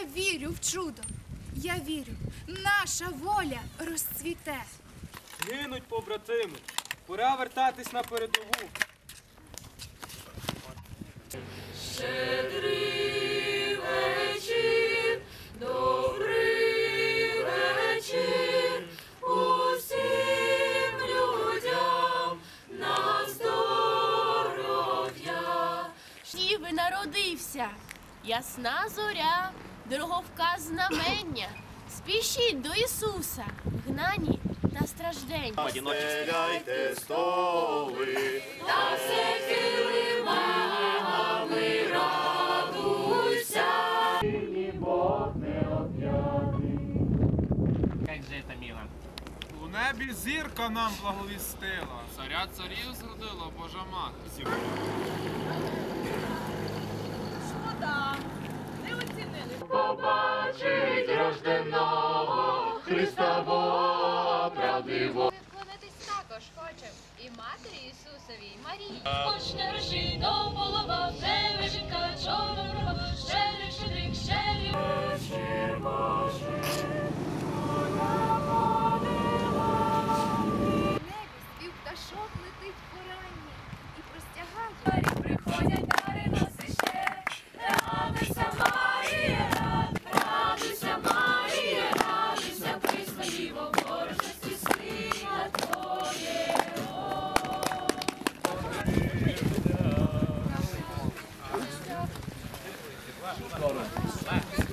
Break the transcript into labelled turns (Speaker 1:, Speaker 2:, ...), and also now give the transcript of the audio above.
Speaker 1: Я вірю в чудо. Я вірю, наша воля розцвіте.
Speaker 2: Гинуть побратими. Пора вертатись на передову.
Speaker 3: вечір, добрий вечір усім людям на здоров'я.
Speaker 4: Ніби народився, ясна зоря, дороговказ знамення. Спішіть до Ісуса, гнані та страждень.
Speaker 5: Стеляйте столи,
Speaker 3: Та все килимами радуйся.
Speaker 6: Як же це мило.
Speaker 2: У небі зірка нам благовістила.
Speaker 7: Царя царів зродила Божа мати.
Speaker 3: Побачить рожденого Христа Бога правдиво.
Speaker 8: Виклонитись також хочем і матері Ісусовій, і Марії.
Speaker 3: Почне руші до полова, вже вишенька чорнова, щедрик, щедрик, щедрик.
Speaker 1: В небі спів пташок летить поранні і простягає. はい。